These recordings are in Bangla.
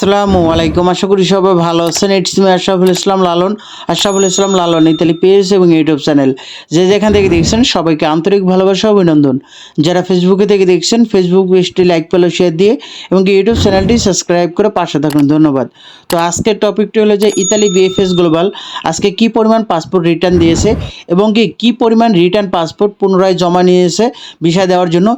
আসসালামু আলাইকুম। আশা করি সবাই ভালো আছেন। It's me Ashraful Islam Lalon. Ashraful Islam Lalon Italy page এবং ইউটিউব চ্যানেল যে যেখান থেকে দেখছেন, সবাইকে আন্তরিক ভালোবাসা, অভিনন্দন। যারা ফেসবুকে থেকে দেখছেন ফেসবুক পেজটি লাইক পেল শেয়ার দিয়ে এবং ইউটিউব চ্যানেলটি সাবস্ক্রাইব করে পাশে থাকুন। ধন্যবাদ। তো আজকের টপিকটি হলো যে ইতালি বিএফএস গ্লোবাল আজকে কি পরিমাণ পাসপোর্ট রিটার্ন দিয়েছে এবং কি কি পরিমাণ রিটার্ন পাসপোর্ট পুনরায় জমা নিয়েছে ভিসা দেওয়ার জন্য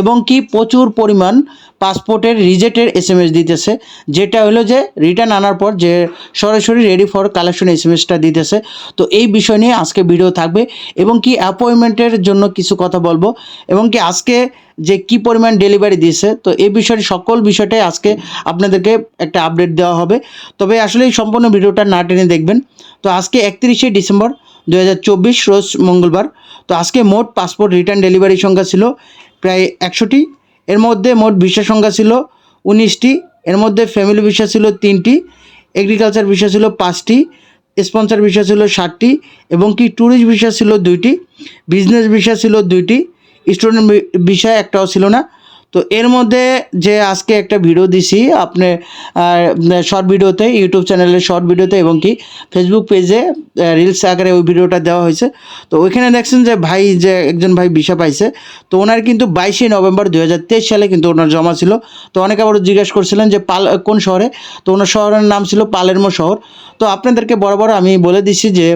এবং কি প্রচুর পরিমাণ পাসপোর্টের রিজেক্টের এস এম এস দিতেছে। যেটা হলো যে রিটার্ন আনার পর যে সরাসরি ready for collection S M এসটা দিতেছে। তো এই বিষয় নিয়ে আজকে ভিডিও থাকবে এবং কি অ্যাপয়েন্টমেন্টের জন্য কিছু কথা বলব এবং কি আজকে যে কি পরিমাণ ডেলিভারি দিয়েছে তো এই বিষয়ে সকল বিষয়টাই আজকে আপনাদেরকে একটা আপডেট দেওয়া হবে। তবে আসলে এই সম্পূর্ণ ভিডিওটা না টেনে দেখবেন। তো আজকে একত্রিশে ডিসেম্বর দু হাজার চব্বিশ, রোজ মঙ্গলবার। তো আজকে মোট পাসপোর্ট রিটার্ন ডেলিভারি সংখ্যা ছিল প্রায় একশোটি। এর মধ্যে মোট ভিসা সংখ্যা ছিল উনিশটি, এর মধ্যে ফ্যামিলি ভিসা ছিল তিনটি এগ্রিকালচার ভিসা ছিল পাঁচটি স্পন্সর ভিসা ছিল ষাটটি এবং কি ট্যুরিস্ট ভিসা ছিল দুইটি বিজনেস ভিসা ছিল দুইটি স্টুডেন্ট ভিসা একটাও ছিল না। তো এর মধ্যে যে আজকে একটা ভিডিও দিছি, আপনি শর্ট ভিডিওতে ইউটিউব চ্যানেলের শর্ট ভিডিওতে এবং কি ফেসবুক পেজে রিলস আকারে ওই ভিডিওটা দেওয়া হয়েছে। তো ওইখানে দেখছেন যে ভাই যে একজন ভাই ভিসা পাইছে, তো ওনার কিন্তু বাইশে নভেম্বর দু হাজার তেইশ সালে কিন্তু ওনার জমা ছিল। তো অনেকে আবার জিজ্ঞেস করছিলেন যে পাল, কোন শহরে? তো ওনার শহরের নাম ছিল পালেরমো শহর। তো আপনাদেরকে বড় আমি বলে দিচ্ছি যে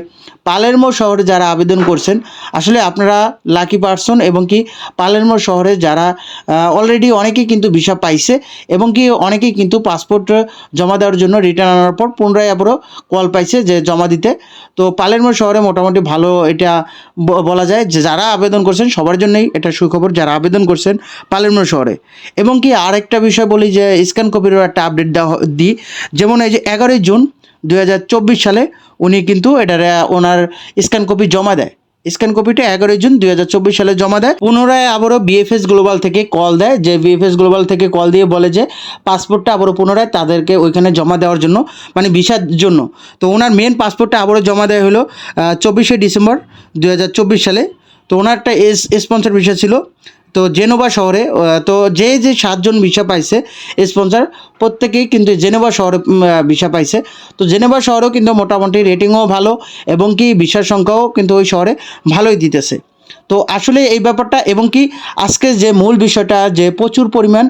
পালেরমো শহরে যারা আবেদন করছেন, আসলে আপনারা লাকি পারসন এবং কি পালেরমো শহরে যারা অলরেডি অনেকেই কিন্তু ভিসা পাইছে এবং কি অনেকেই কিন্তু পাসপোর্ট জমা দেওয়ার জন্য রিটার্ন আনার পর পুনরায় আবারও কল পাইছে যে জমা দিতে। তো পালেরমো শহরে মোটামুটি ভালো এটা বলা যায় যে যারা আবেদন করছেন সবার জন্যই এটা সুখবর, যারা আবেদন করছেন পালেরমো শহরে। এবং কি আরেকটা বিষয় বলি যে স্ক্যান কপিরও একটা আপডেট দেওয়া, দিই। যেমন এই যে এগারোই জুন দু হাজার চব্বিশ সালে উনি কিন্তু এটার ওনার স্ক্যান কপি জমা দেয়। স্ক্যান কপিটা এগারোই জুন দুই হাজার চব্বিশ সালে জমা দেয়। পুনরায় আবারও বিএফএস গ্লোবাল থেকে কল দেয়, যে বিএফএস গ্লোবাল থেকে কল দিয়ে বলে যে পাসপোর্টটা আবারও পুনরায় তাদেরকে ওইখানে জমা দেওয়ার জন্য মানে ভিসার জন্য। তো ওনার মেন পাসপোর্টটা আবারও জমা দেওয়া হলো চব্বিশে ডিসেম্বর দু হাজার চব্বিশ সালে। তো ওনারটা এস স্পন্সর ভিসা ছিল। তো জেনোভা শহরে তো যে যে সাতজন ভিসা পাইছে স্পন্সার প্রত্যেকেই কিন্তু জেনেভা শহরে ভিসা পাইছে। তো জেনেভা শহরেও কিন্তু মোটামুটি রেটিংও ভালো এবং কি ভিসার সংখ্যাও কিন্তু ওই শহরে ভালোই দিতেছে। তো আসলে এই ব্যাপারটা এবং কি আজকে যে মূল বিষয়টা যে প্রচুর পরিমাণ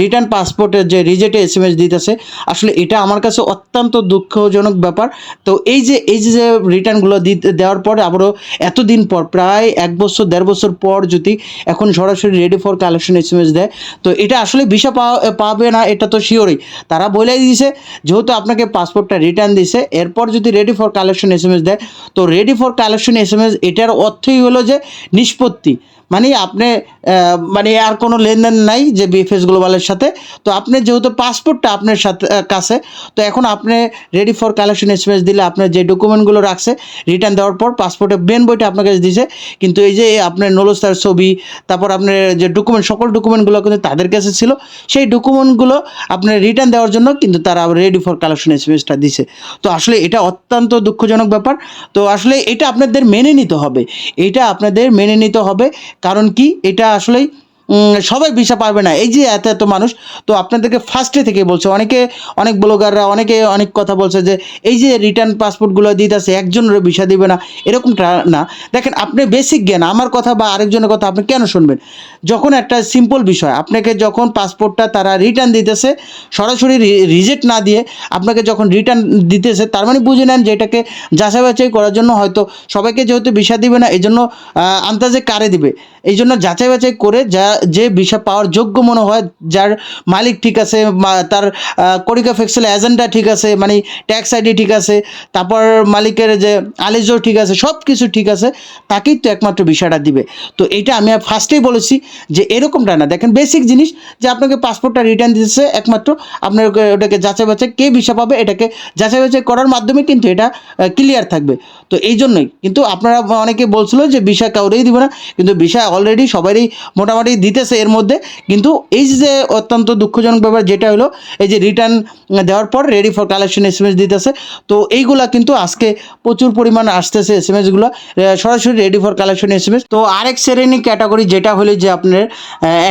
রিটার্ন পাসপোর্টের যে রিজেক্টে এস এম এস দিতেছে, আসলে এটা আমার কাছে অত্যন্ত দুঃখজনক ব্যাপার। তো এই যে এই যে রিটার্নগুলো দিতে দেওয়ার পর আবারও এতদিন পর, প্রায় এক বছর, দেড় বছর পর যদি এখন সরাসরি ready for collection S M S দেয়, তো এটা আসলে ভিসা পাবে না, এটা তো শিওরই তারা বলেই দিয়েছে, যেহেতু আপনাকে পাসপোর্টটা রিটার্ন দিছে এরপর যদি ready for collection S M S দেয়, তো ready for collection S M S এটার অর্থই হলো যে নিষ্পত্তি। মানে আপনি মানে আর কোনো লেনদেন নাই যে বিএফএস গ্লোবালের সাথে। তো আপনি যেহেতু পাসপোর্টটা আপনার সাথে কাছে, তো এখন আপনি রেডি ফর কালেকশন এসএমএস দিলে আপনার যে ডকুমেন্টগুলো রাখছে রিটার্ন দেওয়ার পর পাসপোর্টের মেন বইটা আপনার কাছে দিছে। কিন্তু এই যে আপনার নলস্তার ছবি, তারপর আপনার যে ডকুমেন্ট সকল ডকুমেন্টগুলো কিন্তু তাদের কাছে ছিল, সেই ডকুমেন্টগুলো আপনার রিটার্ন দেওয়ার জন্য কিন্তু তারা রেডি ফর কালেকশন এসএমএসটা দিছে। তো আসলে এটা অত্যন্ত দুঃখজনক ব্যাপার। তো আসলে এটা আপনাদের মেনে নিতে হবে। এটা আপনাদের মেনে নিতে হবে কারণ কি? এটা আসলেই সবাই ভিসা পারবে না। এই যে এত এত মানুষ, তো আপনাদেরকে ফার্স্টে থেকে বলছে, অনেকে, অনেক ব্লগাররা, অনেকে অনেক কথা বলছে যে, এই যে রিটার্ন পাসপোর্টগুলো দিতেছে একজনের ভিসা দিবে না এরকমটা না। দেখেন, আপনি বেসিক জ্ঞান, আমার কথা বা আরেকজনের কথা আপনি কেন শুনবেন? যখন একটা সিম্পল বিষয়, আপনাকে যখন পাসপোর্টটা তারা রিটার্ন দিতেছে, সরাসরি রিজেক্ট না দিয়ে আপনাকে যখন রিটার্ন দিতেছে, তার মানে বুঝে নেন যে এটাকে যাচাই বাছাই করার জন্য হয়তো সবাইকে যেহেতু ভিসা দিবে না এই জন্য আন্দাজে কারে দিবে। এই জন্য যাচাই বাছাই করে যা যে ভিসা পাওয়ার যোগ্য মনে হয়, যার মালিক ঠিক আছে তার করিকা ফেক্সেল এজেন্ডা ঠিক আছে মানে ট্যাক্স আইডি ঠিক আছে, তারপর মালিকের যে আলিজো ঠিক আছে সব কিছু ঠিক আছে, তাকেই তো একমাত্র ভিসাটা দিবে। তো এটা আমি ফার্স্টেই বলেছি যে এরকমটা না। দেখেন বেসিক জিনিস যে আপনাকে পাসপোর্টটা রিটার্ন দিতেছে একমাত্র, আপনার ওটাকে যাচাই বাছাই, কে ভিসা পাবে, এটাকে যাচাই বাছাই করার মাধ্যমে কিন্তু এটা ক্লিয়ার থাকবে। তো এই জন্যই, কিন্তু আপনারা অনেকে বলছিল যে ভিসা কাউরেই দিবে না, কিন্তু ভিসা অলরেডি সবারই মোটামুটি দিতেছে এর মধ্যে। কিন্তু এই যে অত্যন্ত দুঃখজনক ব্যাপার যেটা হলো, এই যে রিটার্ন দেওয়ার পর ready for collection S M S দিতেছে। তো এইগুলা কিন্তু আজকে প্রচুর পরিমাণ আসতেছে এস এম এসগুলো সরাসরি ready for collection S M S তো আরেক শ্রেণি ক্যাটাগরি যেটা হলো যে আপনার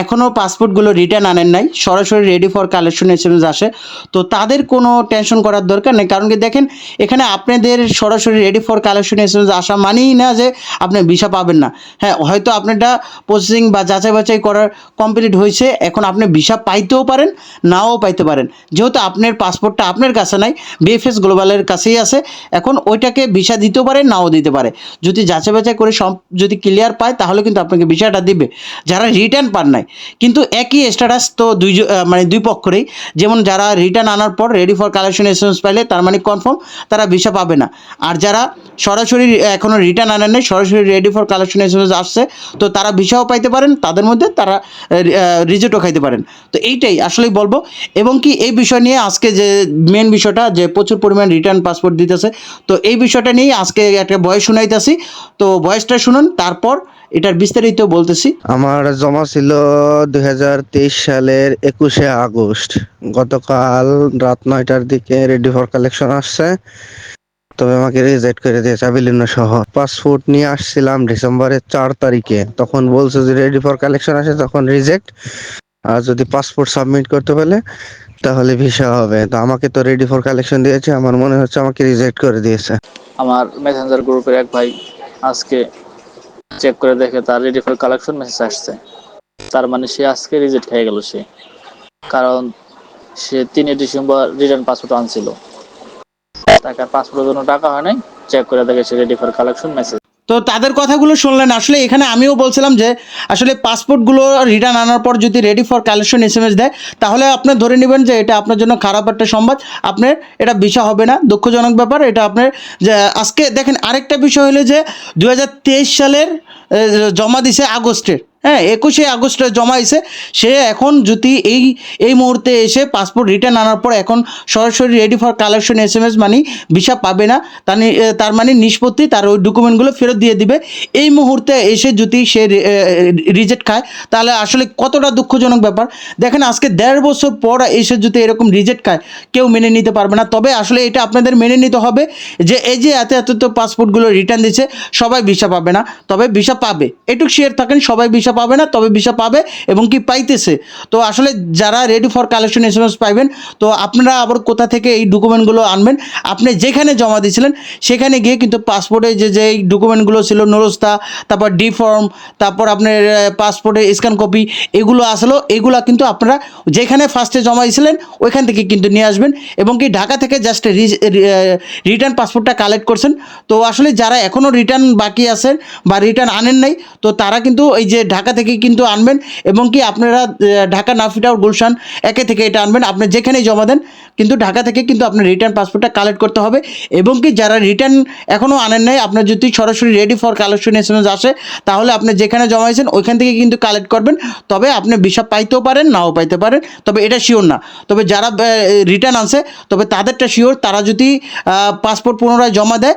এখনও পাসপোর্টগুলো রিটার্ন আনেন নাই। সরাসরি ready for collection S M S আসে। তো তাদের কোনো টেনশন করার দরকার নেই। কারণ কি দেখেন, এখানে আপনাদের সরাসরি ready for collection S M S আসা মানেই না যে আপনি ভিসা পাবেন না। হ্যাঁ হয়তো আপনারটা প্রসেসিং বা যাচাই বাছাই করার কমপ্লিট হয়েছে, এখন আপনি ভিসা পাইতেও পারেন, নাও পাইতে পারেন। যেহেতু আপনার পাসপোর্টটা আপনার কাছে নাই বিএফএস গ্লোবালের কাছেই আছে, এখন ওইটাকে ভিসা দিতেও পারে, নাও দিতে পারে। যদি যাচাই বাছাই করে সব যদি ক্লিয়ার পায়, তাহলে কিন্তু আপনাকে ভিসাটা দিবে। যারা রিটার্ন পান নাই, কিন্তু একই স্ট্যাটাস তো দুই মানে দুই পক্ষরেই। যেমন যারা রিটার্ন আনার পর রেডি ফর কালেকশন এসএমএস পাইলে, তার মানে কনফার্ম তারা ভিসা পাবে না। আর যারা সরাসরি এখনও রিটার্ন আনেন নাই, সরাসরি রেডি ফর কালেকশন এসএমএস আসছে, তো তারা ভিসাও পাইতে পারেন, তাদের মধ্যে তারা রিজেক্টও খাইতে পারেন। তো এইটাই আসলেই বলব। এবং কি এই বিষয় নিয়ে আজকে যে মেন বিষয়টা, যে প্রচুর পরিমাণ রিটার্ন পাসপোর্ট দিতেছে, তো এই বিষয়টা নিয়ে আজকে একটা বয়স শুনাইতেছি। তো বয়সটা শুনুন, তারপর এটার বিস্তারিত বলতেছি। আমার জমা ছিল দুই হাজার তেইশ সালের একুশে আগস্ট। গতকাল রাত নয়টার দিকে রেডি ফর কালেকশন আসছে। তবে আমাকে রিজেক্ট করে দিয়েছে আবিলিন্ন সহ। পাসপোর্ট নিয়ে আসছিলাম ডিসেম্বরের চার তারিখে। তখন বলছে যে রেডি ফর কালেকশন আসে, তখন রিজেক্ট আর যদি পাসপোর্ট সাবমিট করতে পারলে তাহলে ভিসা হবে। তো আমাকে তো রেডি ফর কালেকশন দিয়েছে, আমার মনে হচ্ছে আমাকে রিজেক্ট করে দিয়েছে। আমার মেসেঞ্জার গ্রুপের এক ভাই আজকে চেক করে দেখে তার রেডি ফর কালেকশন মেসেজ আসছে। তার মানে সে আজকে রিজেক্ট হয়ে গেল সে। কারণ সে তিনে ডিসেম্বর রিটার্ন পাসপোর্ট আনছিল। তাকে পাসপোর্টের জন্য টাকা হয় নাই চেক করে দেখে সে রেডি ফর কালেকশন মেসেজ তো তাদের কথাগুলো শুনলেন। আসলে এখানে আমিও বলছিলাম যে, আসলে পাসপোর্টগুলো রিটার্ন আনার পর যদি রেডি ফর কালেকশন এস দেয়, তাহলে আপনি ধরে নেবেন যে এটা আপনার জন্য খারাপ একটা সংবাদ। আপনার এটা বিষয় হবে না। দুঃখজনক ব্যাপার। এটা আপনার যে, আজকে দেখেন আরেকটা বিষয় হলো যে দুহাজার তেইশ সালের জমা দিছে আগস্টের। হ্যাঁ একুশে আগস্টে জমা হয়েছে। সে এখন যদি এই এই মুহূর্তে এসে পাসপোর্ট রিটার্ন আনার পর এখন সরাসরি ready for collection S M S মানে ভিসা পাবে না তার তার মানে নিষ্পত্তি, তার ওই ডকুমেন্টগুলো ফেরত দিয়ে দিবে। এই মুহূর্তে এসে যদি সে রিজেক্ট খায়, তাহলে আসলে কতটা দুঃখজনক ব্যাপার। দেখেন, আজকে দেড় বছর পর এসে যদি এরকম রিজেক্ট খায়, কেউ মেনে নিতে পারবে না। তবে আসলে এটা আপনাদের মেনে নিতে হবে যে, এই যে এত এত পাসপোর্টগুলো রিটার্ন দিচ্ছে, সবাই ভিসা পাবে না। তবে ভিসা পাবে। এটুক শেয়ার থাকেন, সবাই ভিসা পাবে না, তবে ভিসা পাবে এবং কি পাইতেছে। তো আসলে যারা ready for collection S M S পাইবেন, তো আপনারা আবার কোথা থেকে এই ডকুমেন্টগুলো আনবেন? আপনি যেখানে জমা দিয়েছিলেন, সেখানে গিয়ে কিন্তু পাসপোর্টে যে যে ডকুমেন্টগুলো ছিল, নরস্তা, তারপর ডি ফর্ম তারপর আপনার পাসপোর্টে স্ক্যান কপি এগুলো আসলো, এগুলো কিন্তু আপনারা যেখানে ফার্স্টে জমা দিয়েছিলেন, ওইখান থেকে কিন্তু নিয়ে আসবেন এবং কি ঢাকা থেকে জাস্ট রিটার্ন পাসপোর্টটা কালেক্ট করছেন। তো আসলে যারা এখনও রিটার্ন বাকি আছেন বা রিটার্ন আনেন নাই, তো তারা কিন্তু এই যে ঢাকা থেকে কিন্তু আনবেন এবং কি আপনারা ঢাকা নাফিটাও গুলশান একে থেকে এটা আনবেন। আপনি যেখানেই জমা দেন কিন্তু ঢাকা থেকে কিন্তু আপনার রিটার্ন পাসপোর্টটা কালেক্ট করতে হবে এবং কি যারা রিটার্ন এখনও আনেন নাই, আপনার যদি সরাসরি ready for collection S M S আসে, তাহলে আপনি যেখানে জমাইছেন ওইখান থেকে কিন্তু কালেক্ট করবেন। তবে আপনি ভিসা পাইতেও পারেন, নাও পাইতে পারেন, তবে এটা শিওর না। তবে যারা রিটার্ন আনছে, তবে তাদেরটা শিওর তারা যদি পাসপোর্ট পুনরায় জমা দেয়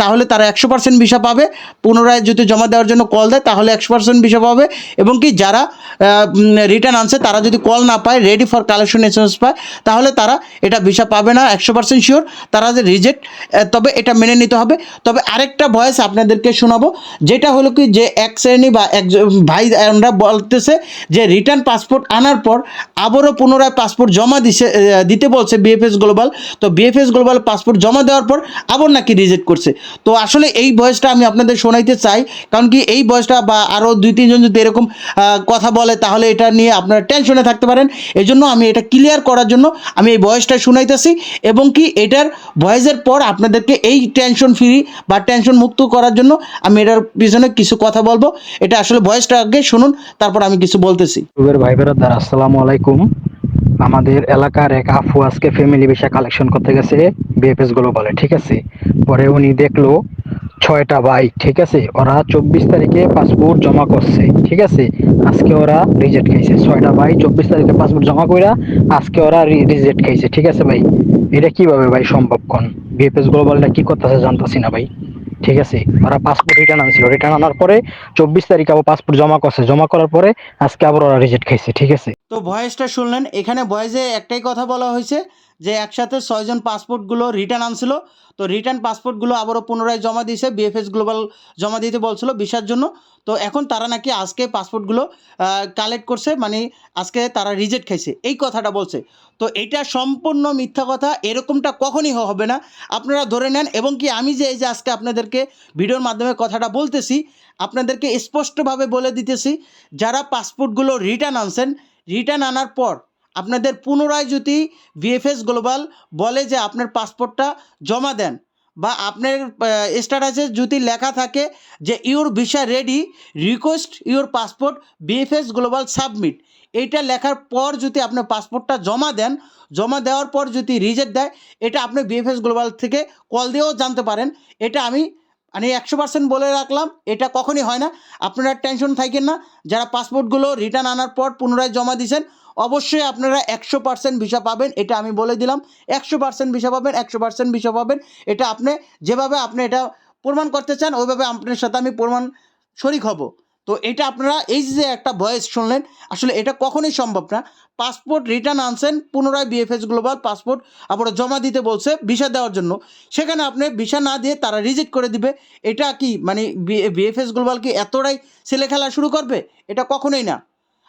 তাহলে তারা একশো পার্সেন্ট ভিসা পাবে। পুনরায় যদি জমা দেওয়ার জন্য কল দেয়, তাহলে একশো পার্সেন্ট ভিসা পাবে। এবং কি যারা রিটার্ন আনছে, তারা যদি কল না পায় রেডি ফর কালেকশন এসএমএস পায়, তাহলে তারা এটা ভিসা পাবে না, একশো পার্সেন্ট শিওর তারা যে রিজেক্ট তবে এটা মেনে নিতে হবে। তবে আরেকটা ভয়েস আপনাদেরকে শোনাবো, যেটা হলো কি যে এক শ্রেণি বা এক ভাই আমরা বলতেছে যে রিটার্ন পাসপোর্ট আনার পর আবারও পুনরায় পাসপোর্ট জমা দিছে দিতে বলছে বিএফএস গ্লোবাল তো বিএফএস গ্লোবাল পাসপোর্ট জমা দেওয়ার পর আবার নাকি রিজেক্ট করছে। তো আসলে এই ভয়েসটা আমি আপনাদের শোনাইতে চাই, কারণ কি এই ভয়েসটা বা আরও দুই, তিনজন যদি এরকম কথা বলে, তাহলে এটা নিয়ে আপনারা টেনশনে থাকতে পারেন। এই জন্য আমি এটা ক্লিয়ার করার জন্য আমি এই ভয়েসটা শুনাইতেছি এবং কি এটার ভয়েসের পর আপনাদেরকে এই টেনশন ফ্রি বা টেনশন মুক্ত করার জন্য আমি এটার পিছনে কিছু কথা বলব। এটা আসলে ভয়েসটা আগে শুনুন, তারপর আমি কিছু বলতেছি। ভাই বেরাদার আসসালামু আলাইকুম। আমাদের এলাকার এক আফু আজকে ফ্যামিলি বিষয়ে কালেকশন করতে গেছে বিএফএস বলে ঠিক আছে? পরে উনি দেখল ছয়টা বাইক, ঠিক আছে? ওরা চব্বিশ তারিখে পাসপোর্ট জমা করছে, ঠিক আছে? আজকে ওরা রিজেক্ট খাইছে, ছয়টা ভাই চব্বিশ তারিখে পাসপোর্ট জমা কইরা আজকে ওরা রিজেক্ট খাইছে, ঠিক আছে ভাই? এটা কীভাবে ভাই সম্ভব কোন? বিএফএস গ্লোবালটা কি করতেছে জানতাছি না ভাই, ঠিক আছে? ওরা পাসপোর্ট রিটার্ন আনছিল রিটার্ন আনার পরে চব্বিশ তারিখ আবার পাসপোর্ট জমা করছে, জমা করার পরে আজকে আবার ওরা রিজেক্ট খাইছে, ঠিক আছে? তো ভয়েসটা শুনলেন, এখানে ভয়েসে একটাই কথা বলা হয়েছে যে একসাথে ছয়জন পাসপোর্টগুলো রিটার্ন আনছিল। তো রিটার্ন পাসপোর্টগুলো আবারও পুনরায় জমা দিয়েছে বিএফএস গ্লোবাল জমা দিতে বলছিল ভিসার জন্য। তো এখন তারা নাকি আজকে পাসপোর্টগুলো কালেক্ট করছে মানে আজকে তারা রিজেক্ট খাইছে। এই কথাটা বলছে। তো এটা সম্পূর্ণ মিথ্যা কথা, এরকমটা কখনই হবে না। আপনারা ধরে নেন, এবং কি আমি যে এই যে আজকে আপনাদেরকে ভিডিওর মাধ্যমে কথাটা বলতেছি, আপনাদেরকে স্পষ্টভাবে বলে দিতেছি, যারা পাসপোর্টগুলো রিটার্ন আনছেন, রিটার্ন আনার পর আপনাদের পুনরায় যদি ভিএফএস গ্লোবাল বলে যে আপনার পাসপোর্টটা জমা দেন বা আপনার স্ট্যাটাসে যদি লেখা থাকে যে your visa ready, request your passport BFS global submit. এইটা লেখার পর যদি আপনি পাসপোর্টটা জমা দেন, জমা দেওয়ার পর যদি রিজেক্ট দেয়, এটা আপনি বিএফএস গ্লোবাল থেকে কল দিয়েও জানতে পারেন। এটা আমি মানে একশো পার্সেন্ট বলে রাখলাম, এটা কখনই হয় না। আপনারা টেনশন থাকেন না, যারা পাসপোর্টগুলো রিটার্ন আনার পর পুনরায় জমা দিয়েছেন অবশ্যই আপনারা একশো পার্সেন্ট ভিসা পাবেন, এটা আমি বলে দিলাম। একশো পার্সেন্ট ভিসা পাবেন, একশো পার্সেন্ট ভিসা পাবেন। এটা আপনি যেভাবে আপনি এটা প্রমাণ করতে চান, ওইভাবে আপনার সাথে আমি প্রমাণ শরিক হব। তো এটা আপনারা এই যে একটা ভয়েস শুনলেন, আসলে এটা কখনোই সম্ভব না। পাসপোর্ট রিটার্ন আনছেন, পুনরায় বিএফএস গ্লোবাল পাসপোর্ট আবার জমা দিতে বলছে ভিসা দেওয়ার জন্য। সেখানে আপনি ভিসা না দিয়ে তারা রিজেক্ট করে দিবে। এটা কি মানে বিএফএস গ্লোবাল কি এতটাই ছেলে খেলা শুরু করবে? এটা কখনোই না।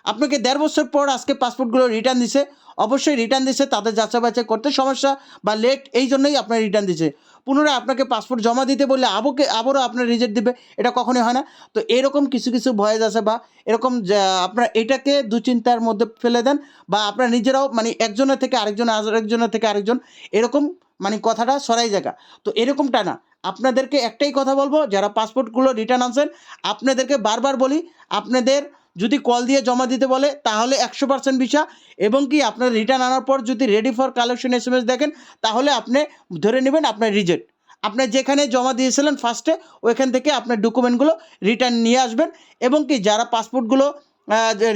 আপনাকে দেড় বছর পর আজকে পাসপোর্টগুলো রিটার্ন দিছে। অবশ্যই রিটার্ন দিছে তাদের যাচাই বাছাই করতে সমস্যা বা লেট এই জন্যই আপনার রিটার্ন দিছে। পুনরায় আপনাকে পাসপোর্ট জমা দিতে বললে আবকে আবারও আপনার রিজেক্ট দিবে, এটা কখনোই হয় না। তো এরকম কিছু কিছু ভয়েস আছে বা এরকম আপনার এটাকে দুশ্চিন্তার মধ্যে ফেলে দেন বা আপনারা নিজেরাও মানে একজনের থেকে আরেকজন, আরেকজনের থেকে আরেকজন, এরকম মানে কথাটা সরাই জায়গা। তো এরকমটা না, আপনাদেরকে একটাই কথা বলব, যারা পাসপোর্টগুলো রিটার্ন আনছেন, আপনাদেরকে বারবার বলি, আপনাদের যদি কল দিয়ে জমা দিতে বলে, তাহলে একশো পার্সেন্ট ভিসা এবং কি আপনার রিটার্ন আনার পর যদি রেডি ফর কালেকশন এস দেখেন, তাহলে আপনি ধরে নেবেন আপনার রিজেক্ট আপনি যেখানে জমা দিয়েছিলেন ফার্স্টে ওইখান থেকে আপনার ডকুমেন্টগুলো রিটার্ন নিয়ে আসবেন এবং কি যারা পাসপোর্টগুলো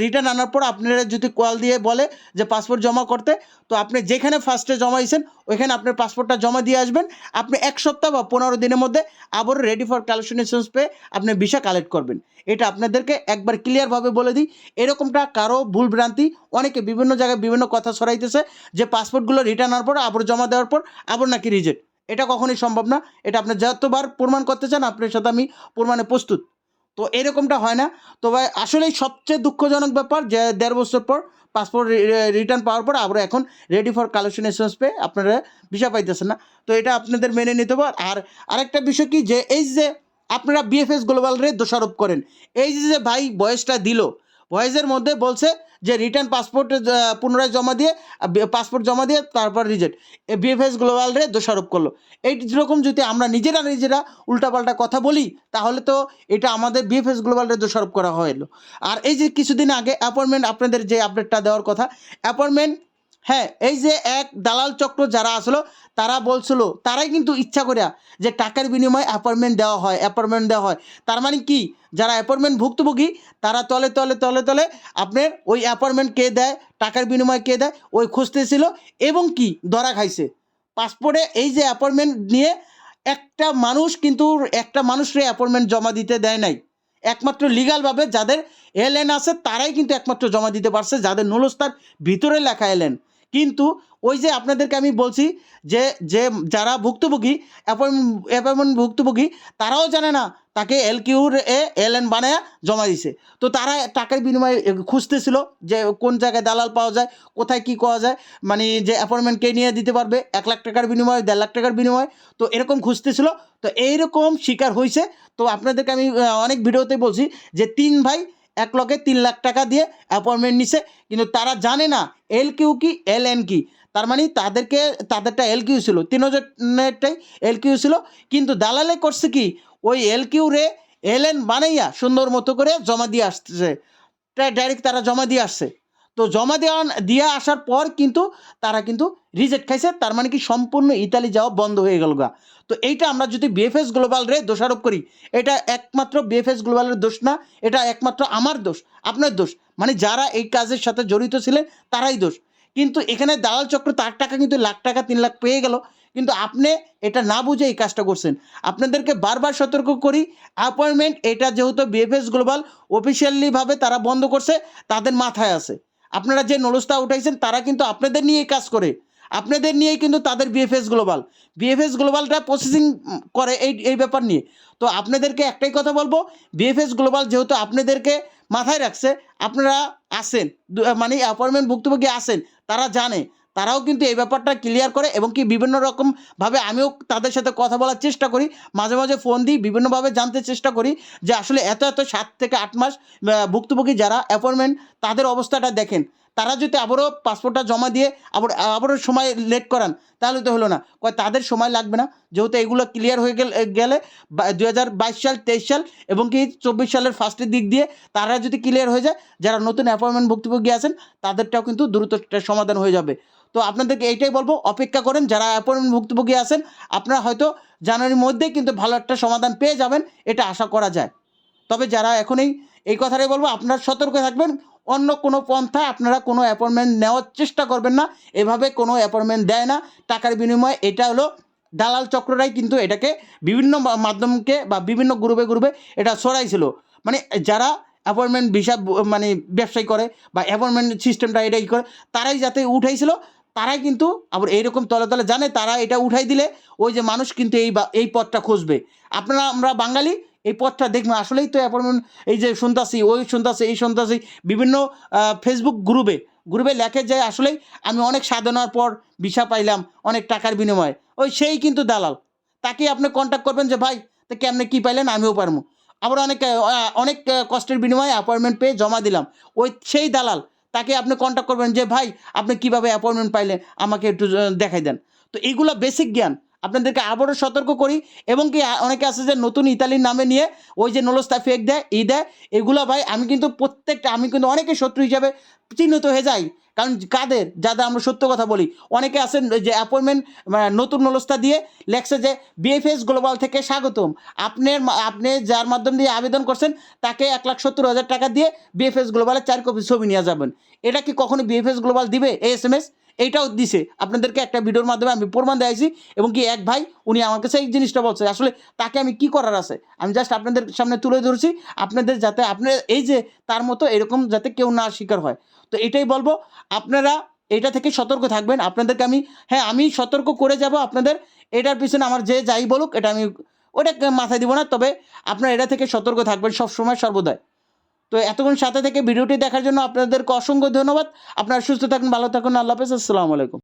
রিটার্ন আনার পর আপনারা যদি কল দিয়ে বলে যে পাসপোর্ট জমা করতে, তো আপনি যেখানে ফার্স্টে জমা জমাইছেন ওইখানে আপনার পাসপোর্টটা জমা দিয়ে আসবেন। আপনি এক সপ্তাহ বা পনেরো দিনের মধ্যে আবার রেডি ফর কালেকশনেশনস পেয়ে আপনি ভিসা কালেক্ট করবেন। এটা আপনাদেরকে একবার ক্লিয়ারভাবে বলে দিই। এরকমটা কারও ভুল ভ্রান্তি, অনেকে বিভিন্ন জায়গায় বিভিন্ন কথা ছড়াইতেছে যে পাসপোর্টগুলো রিটার্ন আনার পর আবার জমা দেওয়ার পর, আবার নাকি রিজেক্ট এটা কখনোই সম্ভব না। এটা আপনি যতবার প্রমাণ করতে চান, আপনার সাথে আমি প্রমাণে প্রস্তুত। তো এরকমটা হয় না। তো ভাই আসলেই সবচেয়ে দুঃখজনক ব্যাপার যে দেড় বছর পর পাসপোর্ট রিটার্ন পাওয়ার পর আবার এখন রেডি ফর কালেকশন এসেন্স পেয়ে আপনারা ভিসা পাইতেছেন না। তো এটা আপনাদের মেনে নিতে হবে। আর আরেকটা বিষয় কি যে এই যে আপনারা বিএফএস গ্লোবাল রে দোষারোপ করেন, এই যে ভাই বয়সটা দিল ভয়েসের মধ্যে বলছে যে রিটার্ন পাসপোর্ট পুনরায় জমা দিয়ে পাসপোর্ট জমা দিয়ে তারপর রিজেক্ট। বিএফএস গ্লোবাল রে দোষারোপ করল। এই যেরকম যদি আমরা নিজেরা নিজেরা উল্টাপাল্টা কথা বলি, তাহলে তো এটা আমাদের বিএফএস গ্লোবাল রে দোষারোপ করা হলো। আর এই যে কিছুদিন আগে অ্যাপয়েন্টমেন্ট আপনাদের যে আপডেটটা দেওয়ার কথা অ্যাপয়েন্টমেন্ট হ্যাঁ এই যে এক দালাল চক্র যারা আসলো, তারা বলছিল, তারাই কিন্তু ইচ্ছা করে যে টাকার বিনিময়ে অ্যাপয়েন্টমেন্ট দেওয়া হয় অ্যাপয়েন্টমেন্ট দেওয়া হয়। তার মানে কি? যারা অ্যাপয়েন্টমেন্ট ভুক্তভোগী, তারা তলে তলে তলে তলে আপনার ওই অ্যাপয়েন্টমেন্ট কে দেয়, টাকার বিনিময়ে কে দেয়, ওই খুঁজতেছিল এবং কি? ধরা খাইছে। পাসপোর্টে এই যে অ্যাপয়েন্টমেন্ট নিয়ে একটা মানুষ কিন্তু, একটা মানুষের অ্যাপয়েন্টমেন্ট জমা দিতে দেয় নাই। একমাত্র লিগালভাবে যাদের এলএন আছে, তারাই কিন্তু একমাত্র জমা দিতে পারছে, যাদের নুলস্তার ভিতরে লেখা এলএন কিন্তু ওই যে আপনাদেরকে আমি বলছি যে যে যারা ভুক্তভোগী অ্যাপয়েন্টমেন্ট অ্যাপয়েন্টমেন্ট ভুক্তভোগী, তারাও জানে না তাকে এল কিউর এ এল এন বানায়া জমা দিছে। তো তারা টাকার বিনিময়ে খুঁজতেছিল যে কোন জায়গায় দালাল পাওয়া যায়, কোথায় কি পাওয়া যায় মানে যে অ্যাপয়েন্টমেন্ট কে নিয়ে দিতে পারবে, এক লাখ টাকার বিনিময়ে, দেড় লাখ টাকার বিনিময়ে, তো এরকম খুঁজতেছিল। তো এইরকম শিকার হয়েছে তো আপনাদেরকে আমি অনেক ভিডিওতে বলছি যে, তিন ভাই এক লগে তিন লাখ টাকা দিয়ে অ্যাপয়েন্টমেন্ট নিছে। কিন্তু তারা জানে না এল কিউ কি এল এন কি। তার মানে তাদেরকে, তাদেরটা এল কিউ ছিল, তিনজনেরটাই এল কিউ ছিল। কিন্তু দালালে করছে কি, ওই এল কিউ রে এল এন বানাইয়া সুন্দর মতো করে জমা দিয়ে আসছে। ডাইরেক্ট তারা জমা দিয়ে আসছে। তো জমা দেওয়া, দিয়ে আসার পর কিন্তু তারা কিন্তু রিজেক্ট খাইছে, তার মানে কি সম্পূর্ণ ইতালি যাওয়া বন্ধ হয়ে গেল গা। তো এইটা আমরা যদি বিএফএস গ্লোবাল রে দোষারোপ করি, এটা একমাত্র বিএফএস গ্লোবালের দোষ না, এটা একমাত্র আমার দোষ, আপনার দোষ। মানে যারা এই কাজের সাথে জড়িত ছিলেন, তারাই দোষ। কিন্তু এখানে দালাল চক্র তার টাকা কিন্তু লাখ টাকা, তিন লাখ পেয়ে গেল। কিন্তু আপনি এটা না বুঝে এই কাজটা করছেন। আপনাদেরকে বারবার সতর্ক করি অ্যাপয়েন্টমেন্ট এটা যেহেতু বিএফএস গ্লোবাল অফিসিয়ালিভাবে তারা বন্ধ করছে, তাদের মাথায় আছে। আপনারা যে নলস্তা উঠাইছেন, তারা কিন্তু আপনাদের নিয়ে কাজ করে। আপনাদের নিয়েই কিন্তু তাদের বিএফএস গ্লোবাল বিএফএস গ্লোবালটা প্রসেসিং করে এই এই ব্যাপার নিয়ে। তো আপনাদেরকে একটাই কথা বলব বিএফএস গ্লোবাল যেহেতু আপনাদেরকে মাথায় রাখছে, আপনারা আসেন মানে অ্যাপয়েন্টমেন্ট ভুক্তভোগী আসেন, তারা জানে। তারাও কিন্তু এই ব্যাপারটা ক্লিয়ার করে এবং কি বিভিন্ন রকমভাবে আমিও তাদের সাথে কথা বলার চেষ্টা করি, মাঝে মাঝে ফোন দিই বিভিন্নভাবে জানতে চেষ্টা করি যে আসলে এত এত সাত থেকে আট মাস ভুক্তভোগী যারা অ্যাপয়েন্টমেন্ট তাদের অবস্থাটা দেখেন। তারা যদি আবারও পাসপোর্টটা জমা দিয়ে আবার, আবারও সময় লেট করান, তাহলে তো হলো না। কয়, তাদের সময় লাগবে না। যেহেতু এগুলো ক্লিয়ার হয়ে গেলে গেলে দু হাজার বাইশ সাল, তেইশ সাল এবং কি চব্বিশ সালের ফার্স্টের দিক দিয়ে তারা যদি ক্লিয়ার হয়ে যায়, যারা নতুন অ্যাপয়েন্টমেন্ট ভুক্তভোগী আছেন, তাদেরটাও কিন্তু দ্রুত সমাধান হয়ে যাবে। তো আপনাদেরকে এইটাই বলব, অপেক্ষা করেন, যারা অ্যাপয়েন্টমেন্ট ভুক্তভোগী আছেন, আপনারা হয়তো জানুয়ারির মধ্যেই কিন্তু ভালো একটা সমাধান পেয়ে যাবেন, এটা আশা করা যায়। তবে যারা এখনই এই কথাটাই বলব, আপনারা সতর্ক থাকবেন, অন্য কোনো পন্থা আপনারা কোনো অ্যাপয়েন্টমেন্ট নেওয়ার চেষ্টা করবেন না, এভাবে কোনো অ্যাপয়েন্টমেন্ট দেয় না, টাকার বিনিময়ে এটা হলো দালাল চক্ররাই কিন্তু এটাকে বিভিন্ন মাধ্যমকে বা বিভিন্ন গ্রুপে গ্রুপে এটা ছড়াইছিল। মানে যারা অ্যাপয়েন্টমেন্ট ভিসা মানে ব্যবসায়ী করে বা অ্যাপয়েন্টমেন্ট সিস্টেমটা এটাই করে, তারাই যাতে উঠাইছিল তারাই কিন্তু আবার এইরকম তলে তলে জানে, তারা এটা উঠাই দিলে ওই যে মানুষ কিন্তু এই এই পথটা খুঁজবে। আপনারা, আমরা বাঙালি এই পথটা দেখবেন আসলেই তো অ্যাপয়েন্টমেন্ট এই যে শুনতাছি ওই শুনতাছি এই শুনতাছি বিভিন্ন ফেসবুক গ্রুপে গ্রুপে লেখে যে আসলেই আমি অনেক সাধনার পর ভিসা পাইলাম, অনেক টাকার বিনিময়ে। ওই সেই কিন্তু দালাল। তাকে আপনি কন্ট্যাক্ট করবেন যে, ভাই, তো কেমনে কী পাইলেন? আমিও পারব। আবার অনেক অনেক কষ্টের বিনিময়ে অ্যাপয়েন্টমেন্ট পেয়ে জমা দিলাম। ওই সেই দালাল। তাকে আপনি কন্ট্যাক্ট করবেন যে, ভাই, আপনি কীভাবে অ্যাপয়েন্টমেন্ট পাইলেন? আমাকে একটু দেখাই দেন। তো এইগুলো বেসিক জ্ঞান। আপনাদেরকে আবারও সতর্ক করি এবং কি অনেকে আছে যে নতুন ইতালির নামে নিয়ে ওই যে নলস্তা ফেক দেয়, ই দেয়, এগুলো ভাই আমি কিন্তু প্রত্যেকটা, আমি কিন্তু অনেকে শত্রু হিসাবে চিহ্নিত হয়ে যাই। কারণ কাদের? যাদের আমরা সত্য কথা বলি। অনেকে আছেন যে অ্যাপয়েন্টমেন্ট নতুন নলস্তা দিয়ে লেখছে যে বিএফএস গ্লোবাল থেকে স্বাগতম। আপনার আপনি যার মাধ্যম দিয়ে আবেদন করছেন, তাকে এক লাখ সত্তর হাজার টাকা দিয়ে বিএফএস গ্লোবালের চার কপি ছবি নিয়ে যাবেন। এটা কি কখনো বিএফএস গ্লোবাল দিবে? এই এস এম এস এইটাও দিছে। আপনাদেরকে একটা ভিডিওর মাধ্যমে আমি প্রমাণ দিয়েছি এবং কি এক ভাই, উনি আমার কাছে এই জিনিসটা বলছে। আসলে তাকে আমি কি করার আছে? আমি জাস্ট আপনাদের সামনে তুলে ধরছি। আপনাদের যাতে আপনার এই যে তার মতো এরকম যাতে কেউ না শিকার হয়। তো এটাই বলব, আপনারা এটা থেকে সতর্ক থাকবেন। আপনাদেরকে আমি হ্যাঁ আমি সতর্ক করে যাব আপনাদের। এটার পিছনে আমার যে যাই বলুক, এটা আমি ওটা মাথায় দিব না। তবে আপনারা এটা থেকে সতর্ক থাকবেন সবসময়, সর্বদাই। তো এতক্ষণ সাথে থেকে ভিডিওটি দেখার জন্য আপনাদেরকে অসংখ্য ধন্যবাদ। আপনারা সুস্থ থাকুন, ভালো থাকুন, আল্লাহ হাফেজ, আসসালামু আলাইকুম।